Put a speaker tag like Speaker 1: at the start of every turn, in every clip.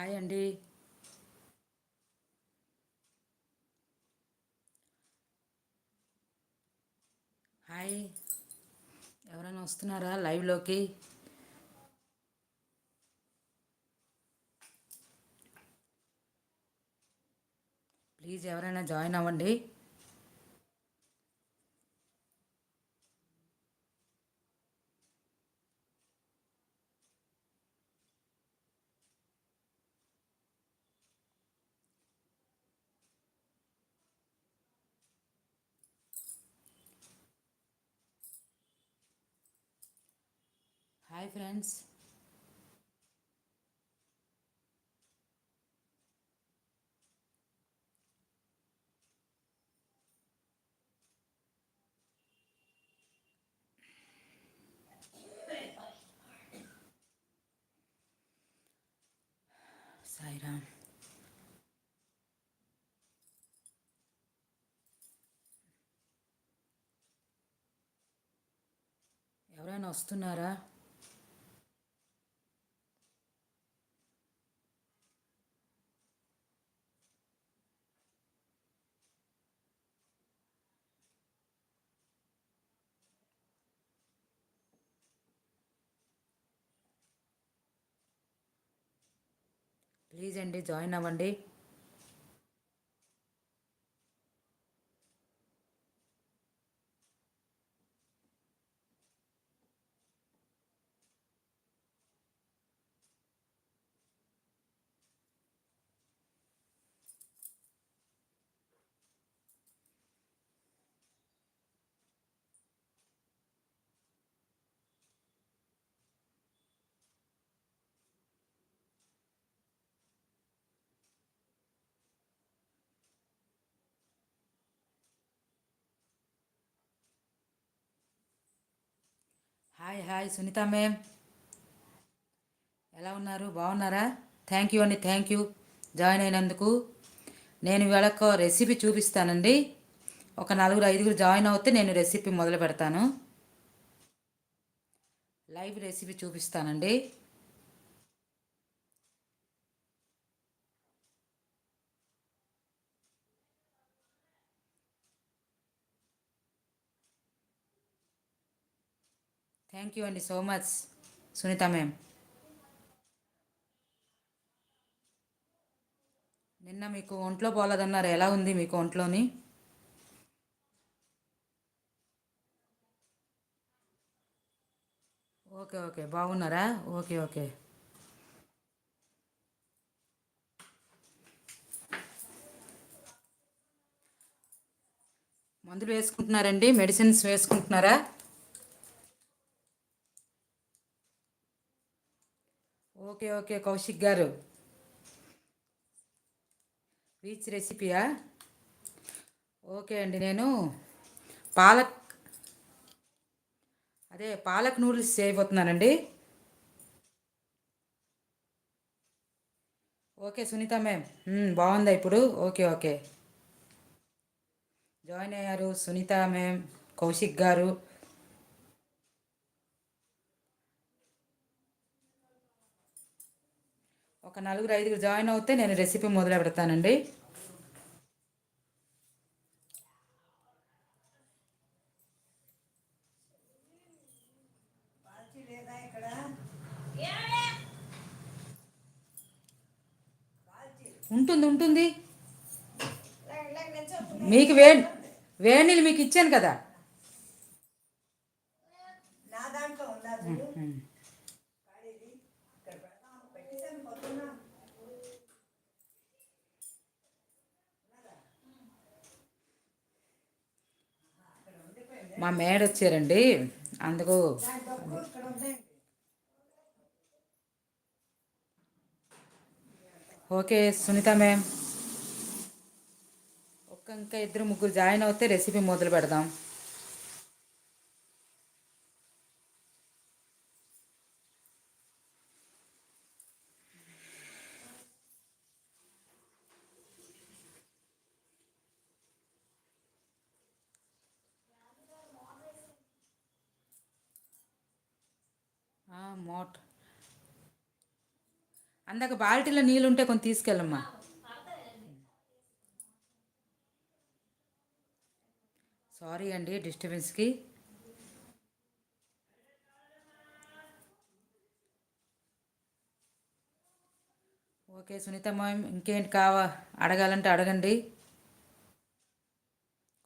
Speaker 1: Hi అండి hi. ఎవరైనా వస్తున్నారా లైవ్లోకి? ప్లీజ్ ఎవరైనా జాయిన్ అవ్వండి. హాయ్ ఫ్రెండ్స్ సాయిరామ్ ఎవరైనా వస్తున్నారా ప్లీజ్ అండి జాయిన్ అవ్వండి. హాయ్ హాయ్ సునీత మేమ్ ఎలా ఉన్నారు? బాగున్నారా? థ్యాంక్ యూ అండి థ్యాంక్ యూ జాయిన్ అయినందుకు. నేను ఇవాళ ఒక రెసిపీ చూపిస్తానండి. ఒక నలుగురు ఐదుగురు జాయిన్ అవుతే నేను రెసిపీ మొదలు పెడతాను. లైవ్ రెసిపీ చూపిస్తానండి. థ్యాంక్ యూ అండి సో మచ్ సునీత మ్యామ్ నిన్న మీకు ఒంట్లో పోలేదన్నారు ఎలా ఉంది మీకు ఒంట్లోని? ఓకే ఓకే బాగున్నారా? Okay okay. మందులు వేసుకుంటున్నారండి మెడిసిన్స్ వేసుకుంటున్నారా? ఓకే ఓకే కౌశిక్ గారు. రీచ్ రెసిపీయా ఓకే అండి నేను పాలక్ అదే పాలక్ నూడిల్స్ చేయబోతున్నానండి. ఓకే సునీత మ్యామ్ hmm, బాగుందా ఇప్పుడు? Okay okay. జాయిన్ అయ్యారు సునీత మ్యామ్ కౌశిక్ గారు. ఒక నలుగురు ఐదుగురు జాయిన్ అవుతే నేను రెసిపీ మొదలు పెడతానండి. ఉంటుంది ఉంటుంది. మీకు వే నీళ్ళు మీకు ఇచ్చాను కదా
Speaker 2: నా దాంట్లో ఉందా చూడు కాడేది ఇక్కడ పెడదాం పెట్టేసాను పొద్దున్న
Speaker 1: మా మేడ వచ్చారండి. అందుకు ఓకే సునీత మ్యామ్. ఒక్క ఇంకా ఇద్దరు ముగ్గురు జాయిన్ అవుతే రెసిపీ మొదలు పెడదాం. అందాక బాల్టీలో నీళ్ళు ఉంటే కొంచెం తీసుకెళ్ళమ్మా. సారీ అండి డిస్టర్బెన్స్కి ఓకే సునీతమ్మ ఇంకేంటి కావా అడగాలంటే అడగండి.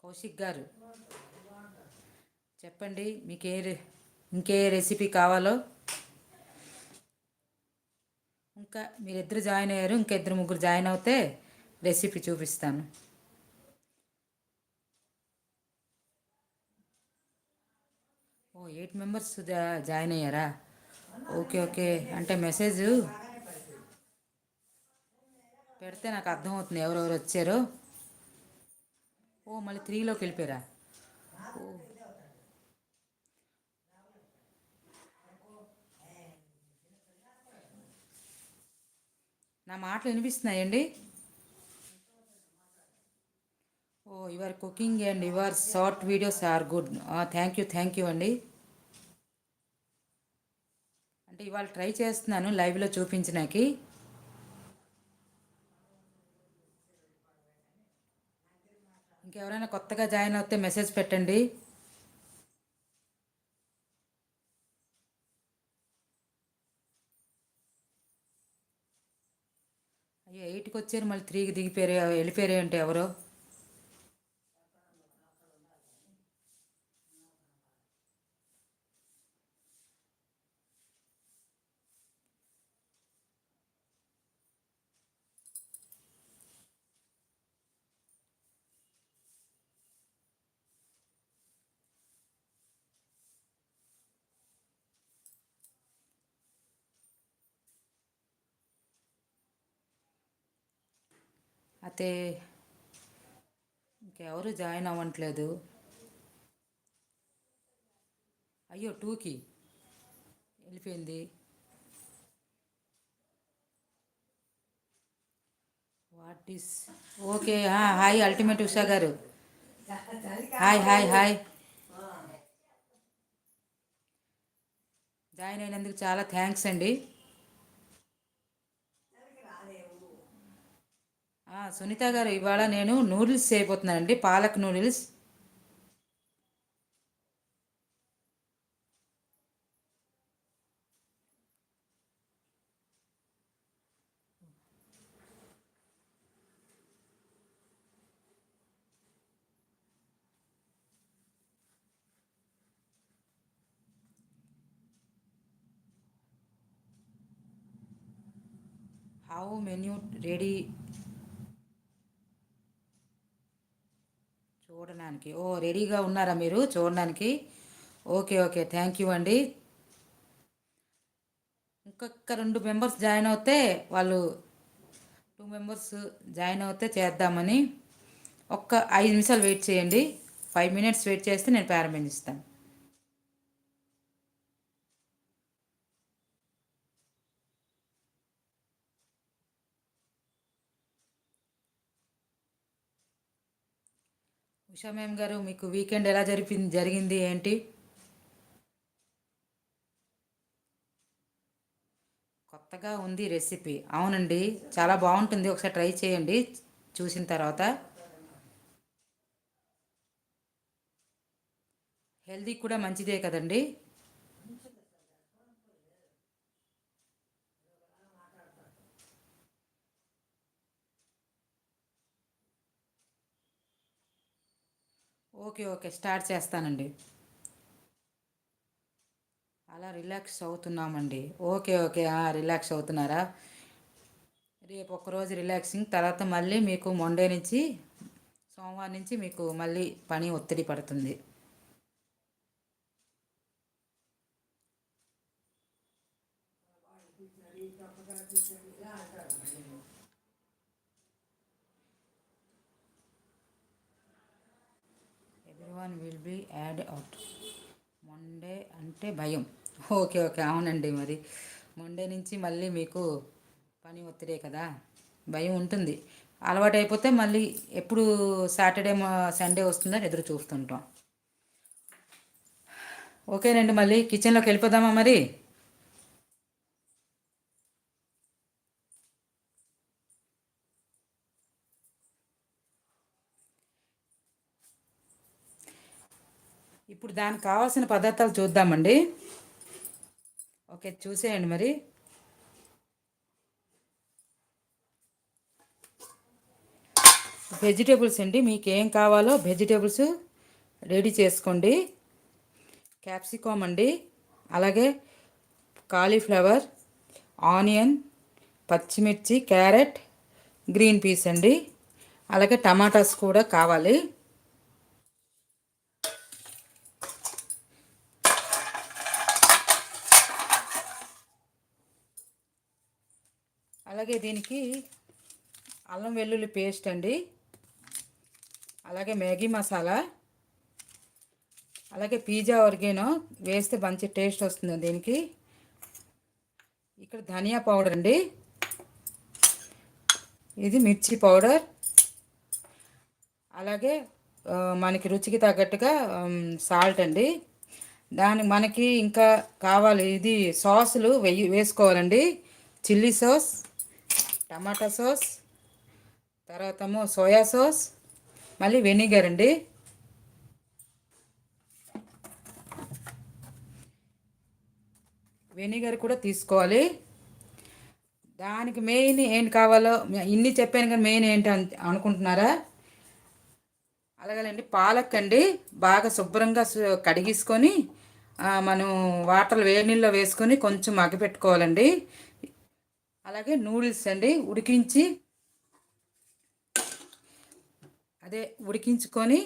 Speaker 1: కౌశిక్ గారు చెప్పండి మీకు ఏ రె- ఇంకే రెసిపీ కావాలో? ఇంకా మీరిద్దరు జాయిన్ అయ్యారు ఇంకా ఇద్దరు ముగ్గురు జాయిన్ అవుతే రెసిపీ చూపిస్తాను. ఓ ఎయిట్ మెంబర్స్ జాయిన్ అయ్యారా? Okay okay. అంటే మెసేజ్ పెడితే నాకు అర్థమవుతుంది ఎవరెవరు వచ్చారో. ఓ మళ్ళీ త్రీలోకి వెళ్ళిపోయారా? ఓ నా మాటలు వినిపిస్తున్నాయండి? ఓ your cooking and your short videos are good thank you thank you అండి. అంటే ఇవాళ ట్రై చేస్తున్నాను లైవ్లో చూపించినాకి ఇంకెవరైనా కొత్తగా జాయిన్ అవుతే మెసేజ్ పెట్టండి అయ్యో ఎయిట్కి వచ్చారు మళ్ళీ త్రీకి దిగిపోయారు వెళ్ళిపోయారు అంటే ఎవరో? అయితే ఇంకెవరు జాయిన్ అవ్వట్లేదు. అయ్యో టూకి వెళ్ళిపోయింది. What is okay hi ultimate Usha గారు. Hi hi hi. జాయిన్ అయినందుకు చాలా థ్యాంక్స్ అండి. సునీత గారు ఇవాళ నేను noodles చేయబోతున్నానండి. Palak noodles. How menu ready చూడడానికి. ఓ రెడీగా ఉన్నారా మీరు చూడడానికి? Okay okay. థ్యాంక్ యూ అండి. ఇంకొక రెండు మెంబర్స్ జాయిన్ అవుతే వాళ్ళు టూ మెంబర్స్ జాయిన్ అవుతే చేద్దామని. ఒక్క ఐదు నిమిషాలు వెయిట్ చేయండి. ఫైవ్ మినిట్స్ వెయిట్ చేస్తే నేను ప్రారంభిస్తాను ఉషా మ్యామ్ గారు మీకు వీకెండ్ ఎలా జరిపింది జరిగింది ఏంటి? కొత్తగా ఉంది రెసిపీ. అవునండి చాలా బాగుంటుంది. ఒకసారి ట్రై చేయండి చూసిన తర్వాత. హెల్దీ కూడా మంచిదే కదండి. Okay okay. స్టార్ట్ చేస్తానండి. అలా రిలాక్స్ అవుతున్నామండి. Okay okay. రిలాక్స్ అవుతున్నారా? రేపు ఒక్కరోజు రిలాక్సింగ్ తర్వాత మళ్ళీ మీకు మండే నుంచి సోమవారం నుంచి మీకు మళ్ళీ పని ఒత్తిడి పడుతుంది. అంటే భయం. Okay okay. అవునండి మరి. మండే నుంచి మళ్ళీ మీకు పని ఒత్తిడే కదా. భయం ఉంటుంది. అలవాటు అయిపోతే మళ్ళీ ఎప్పుడు సాటర్డే సండే వస్తుందని ఎదురు చూస్తుంటాం. ఓకేనండి మళ్ళీ కిచెన్లోకి వెళ్ళిపోదామా మరి? ఇప్పుడు దానికి కావాల్సిన పదార్థాలు చూద్దామండి. ఓకే చూసేయండి మరి. వెజిటేబుల్స్ అండి మీకు ఏం కావాలో వెజిటేబుల్స్ రెడీ చేసుకోండి. క్యాప్సికమ్ అండి అలాగే కాలీఫ్లవర్ ఆనియన్ పచ్చిమిర్చి క్యారెట్ గ్రీన్ పీస్ అండి. అలాగే టమాటాస్ కూడా కావాలి. అలాగే దీనికి అల్లం వెల్లుల్లి పేస్ట్ అండి. అలాగే మ్యాగీ మసాలా. అలాగే పిజ్జా ఒరిగేనో వేస్తే మంచి టేస్ట్ వస్తుంది దీనికి. ఇక్కడ ధనియా పౌడర్ అండి. ఇది మిర్చి పౌడర్. అలాగే మనకి రుచికి తగ్గట్టుగా సాల్ట్ అండి. దాని మనకి ఇంకా కావాలి ఇది సాసులు వెయ్యి వేసుకోవాలండి. Chilli sauce. టమాటా సాస్ తర్వాత సోయా సాస్ మళ్ళీ వెనిగర్ అండి. వెనిగర్ కూడా తీసుకోవాలి. దానికి మెయిన్ ఏంటి కావాలో ఇన్ని చెప్పాను కానీ మెయిన్ ఏంటి అన్- అనుకుంటున్నారా? అలాగేనండి పాలక్ అండి బాగా శుభ్రంగా సు- కడిగేసుకొని మనం వాటర్ వేడి నీళ్ళలో వేసుకొని కొంచెం మగ్గపెట్టుకోవాలండి. అలాగే నూడిల్స్ అండి ఉడికించి అదే ఉడికించుకొని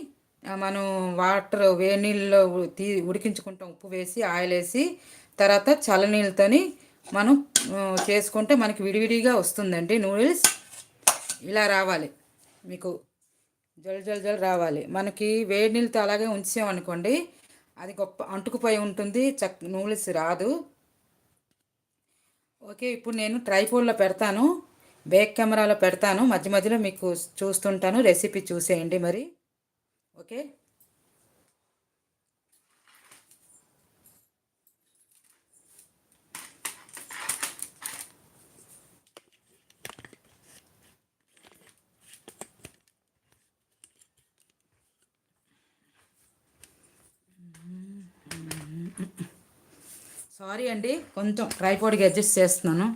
Speaker 1: మనం వాటర్ వేడి నీళ్ళలో తీ ఉడికించుకుంటాం ఉప్పు వేసి ఆయిల్ వేసి తర్వాత చల్లనీళ్ళతోని మనం చేసుకుంటే మనకి విడివిడిగా వస్తుందండి నూడిల్స్. ఇలా రావాలి మీకు. జల్ జల్ జల్ రావాలి. మనకి వేడి నీళ్ళతో అలాగే ఉంచామనుకోండి అది గొప్ప అంటుకుపోయి ఉంటుంది చక్ నూడిల్స్ రాదు. ఓకే ఇప్పుడు నేను ట్రైపోడ్లో పెడతాను. బేక్ కెమెరాలో పెడతాను. మధ్య మధ్యలో మీకు చూస్తుంటాను. రెసిపీ చూసేయండి మరి. ఓకే? సారీ అండి కొంచెం ట్రైపోర్డ్కి అడ్జస్ట్ చేస్తున్నాను.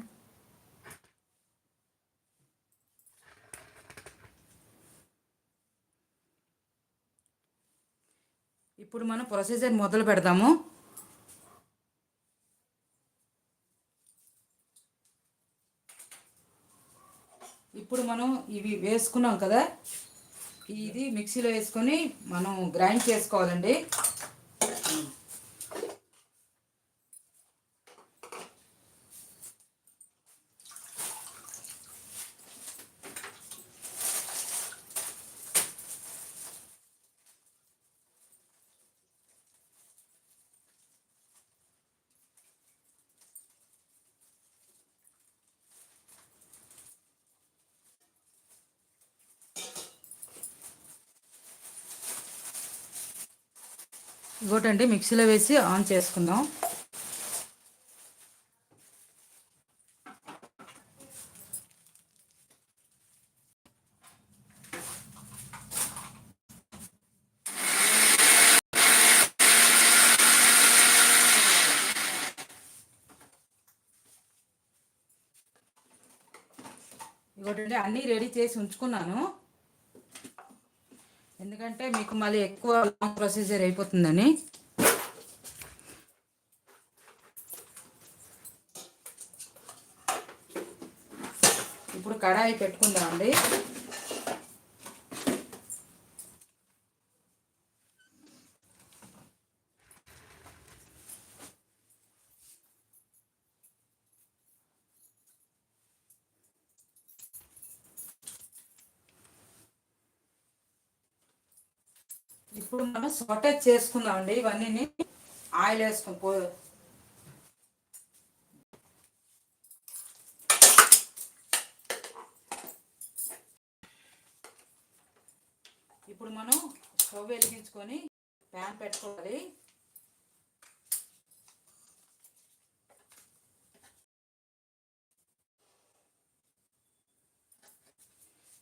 Speaker 1: ఇప్పుడు మనం ప్రొసీజర్ మొదలు పెడదాము. ఇప్పుడు మనం ఇవి వేసుకున్నాం కదా ఇది మిక్సీలో వేసుకొని మనం గ్రైండ్ చేసుకోవాలండి. ఇంకోటండి మిక్సీలో వేసి ఆన్ చేసుకుందాం. ఇంకోటండి అన్నీ రెడీ చేసి ఉంచుకున్నాను. ఎందుకంటే మీకు మళ్ళీ ఎక్కువ లాంగ్ ప్రొసీజర్ అయిపోతుందని. ఇప్పుడు కడాయి పెట్టుకుందామండి. ఇప్పుడు చేసుకుందామండి ఇవన్నీ ఆయిల్ వేసుకుని పో ఇప్పుడు మనం స్టవ్ వెలిగించుకొని ప్యాన్ పెట్టుకోవాలి.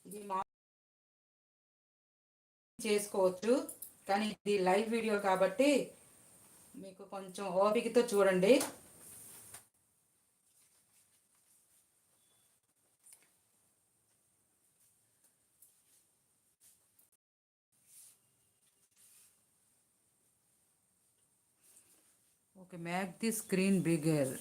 Speaker 1: ఇది మా చేసుకోవచ్చు. కానీ ఇది లైవ్ వీడియో కాబట్టి మీకు కొంచెం ఓపికతో చూడండి. Okay make the screen bigger